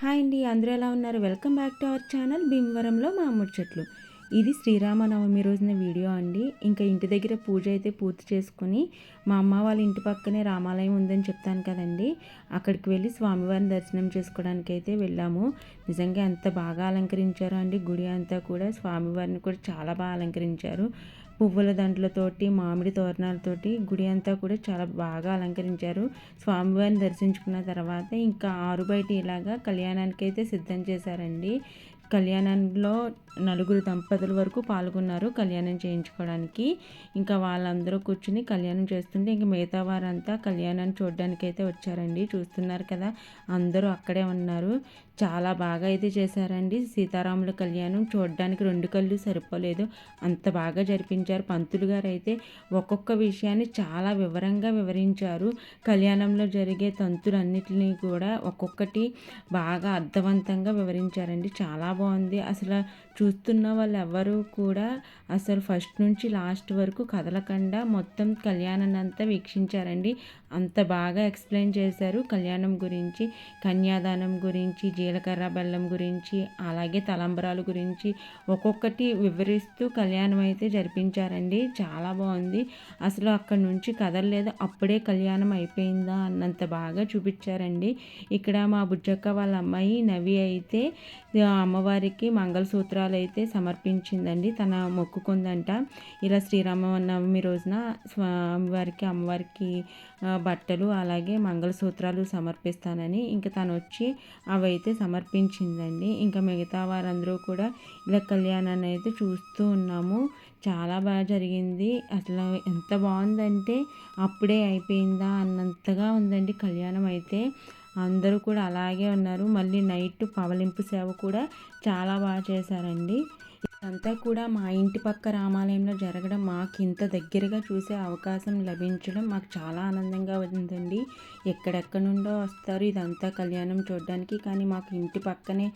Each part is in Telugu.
హాయ్ అండి అందరూ ఎలా ఉన్నారు? Welcome back to our channel భీమవరంలో మామిడి చెట్లు. ఇది శ్రీరామనవమి రోజున వీడియో అండి. ఇంకా ఇంటి దగ్గర పూజ అయితే పూర్తి చేసుకొని మా అమ్మ వాళ్ళ ఇంటి పక్కనే రామాలయం ఉందని చెప్తాను కదండి. అక్కడికి వెళ్ళి స్వామివారిని దర్శనం చేసుకోవడానికి అయితే వెళ్ళాము. నిజంగా ఎంత బాగా అలంకరించారో అండి. గుడి అంతా కూడా స్వామివారిని కూడా చాలా బాగా అలంకరించారు. పువ్వుల దండలతోటి మామిడి తోరణాలతోటి గుడి అంతా కూడా చాలా బాగా అలంకరించారు. స్వామివారిని దర్శించుకున్న తర్వాత ఇంకా ఆరు బయట ఇలాగా కళ్యాణానికి అయితే సిద్ధం చేశారండి. కళ్యాణంలో నలుగురు దంపతుల వరకు పాల్గొన్నారు కళ్యాణం చేయించుకోవడానికి. ఇంకా వాళ్ళందరూ కూర్చుని కళ్యాణం చేస్తుంటే ఇంకా మిగతా వారంతా కళ్యాణాన్ని చూడడానికి అయితే వచ్చారండి. చూస్తున్నారు కదా అందరూ అక్కడే ఉన్నారు. చాలా బాగా అయితే చేశారండి. సీతారాముల కళ్యాణం చూడడానికి రెండు కళ్ళు సరిపోలేదు. అంత బాగా జరిపించారు పంతులు గారు అయితే. ఒక్కొక్క విషయాన్ని చాలా వివరంగా వివరించారు. కళ్యాణంలో జరిగే తంతులన్నిటినీ కూడా ఒక్కొక్కటి బాగా అర్థవంతంగా వివరించారండి. చాలా బాగుంది. అసలు చూస్తున్న వాళ్ళు ఎవరు కూడా అసలు ఫస్ట్ నుంచి లాస్ట్ వరకు కదలకుండా మొత్తం కళ్యాణాన్ని అంతా వీక్షించారండి. అంత బాగా ఎక్స్ప్లెయిన్ చేశారు కళ్యాణం గురించి కన్యాదానం గురించి జీలకర్ర బెల్లం గురించి అలాగే తలంబరాల గురించి ఒక్కొక్కటి వివరిస్తూ కళ్యాణం అయితే జరిపించారండి. చాలా బాగుంది. అసలు అక్కడ నుంచి కదలలేదు. అప్పుడే కళ్యాణం అయిపోయిందా అన్నంత బాగా చూపించారండి. ఇక్కడ మా బుజ్జక్క వాళ్ళ అమ్మాయి నవి అయితే అమ్మవారికి మంగళసూత్రాలు అయితే సమర్పించిందండి. తన మొక్కుకుందంట. ఇలా శ్రీరామనవమి రోజున స్వామివారికి అమ్మవారికి బట్టలు అలాగే మంగళసూత్రాలు సమర్పిస్తానని ఇంకా తను వచ్చి అవైతే సమర్పించిందండి. ఇంకా మిగతా వారందరూ కూడా ఇలా కళ్యాణాన్ని అయితే చూస్తూ ఉన్నాము. చాలా బాగా జరిగింది. అసలు ఎంత బాగుందంటే అప్పుడే అయిపోయిందా అన్నంతగా ఉందండి కళ్యాణం అయితే. అందరూ కూడా అలాగే ఉన్నారు. మళ్ళీ నైట్ పవలింపు సేవ కూడా చాలా బాగా చేశారండి. ఇదంతా కూడా మా ఇంటి పక్క రామాలయంలో జరగడం మాకు ఇంత దగ్గరగా చూసే అవకాశం లభించడం మాకు చాలా ఆనందంగా ఉందండి. ఎక్కడెక్కడ నుండో వస్తారు ఇదంతా కళ్యాణం చూడడానికి. కానీ మాకు ఇంటి పక్కనే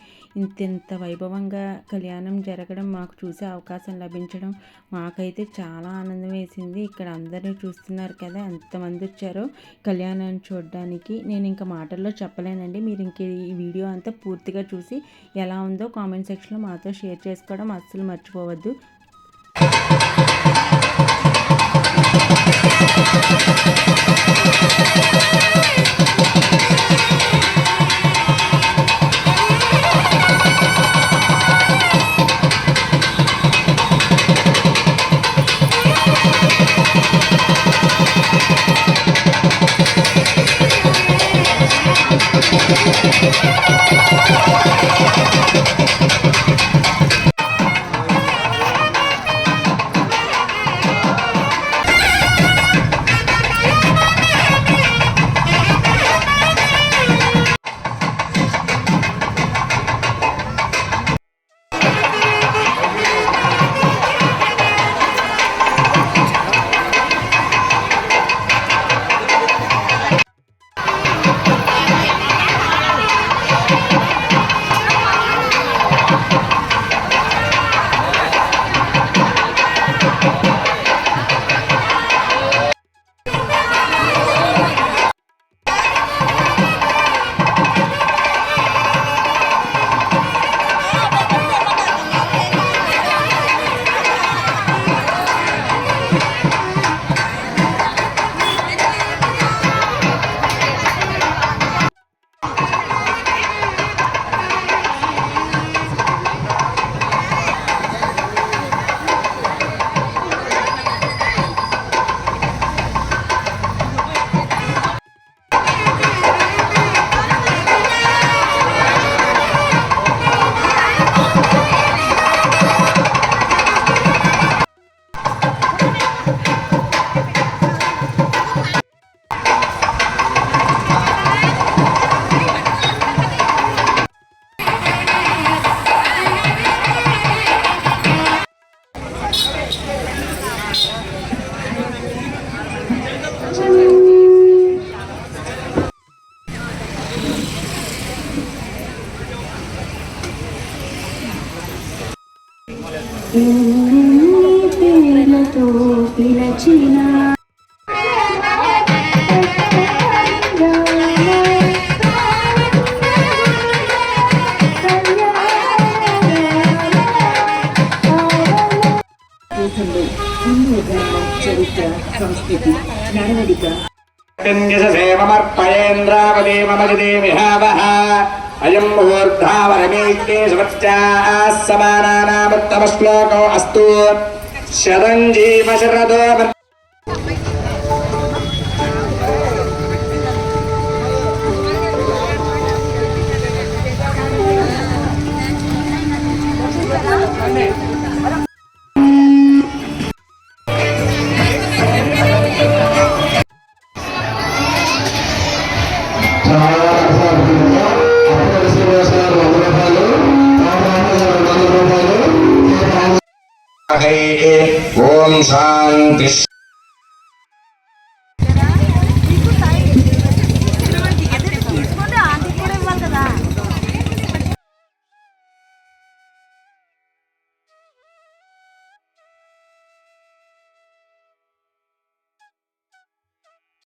ఇంత ఇంత వైభవంగా కళ్యాణం జరగడం మాకు చూసే అవకాశం లభించడం మాకైతే చాలా ఆనందం వేసింది. ఇక్కడ అందరూ చూస్తున్నారు కదా ఎంతమంది వచ్చారో కళ్యాణాన్ని చూడడానికి. నేను ఇంకా మాటల్లో చెప్పలేనండి. మీరు ఇంక ఈ వీడియో అంతా పూర్తిగా చూసి ఎలా ఉందో కామెంట్ సెక్షన్లో మాతో షేర్ చేసుకోవడం అస్సలు మర్చిపోవద్దు. ఎన్ని you పేర్లతో పిలచిన చరిత్ర సంస్కృతి నడవడిక సేవమర్పయేంద్రావదేవ అయం ముహూర్ధావరమేకే సువత్యాः సమానానాముత్తమ శ్లోకో అస్తు శరంజీవ सर्वभूतसुखैः ॐ शान्तिः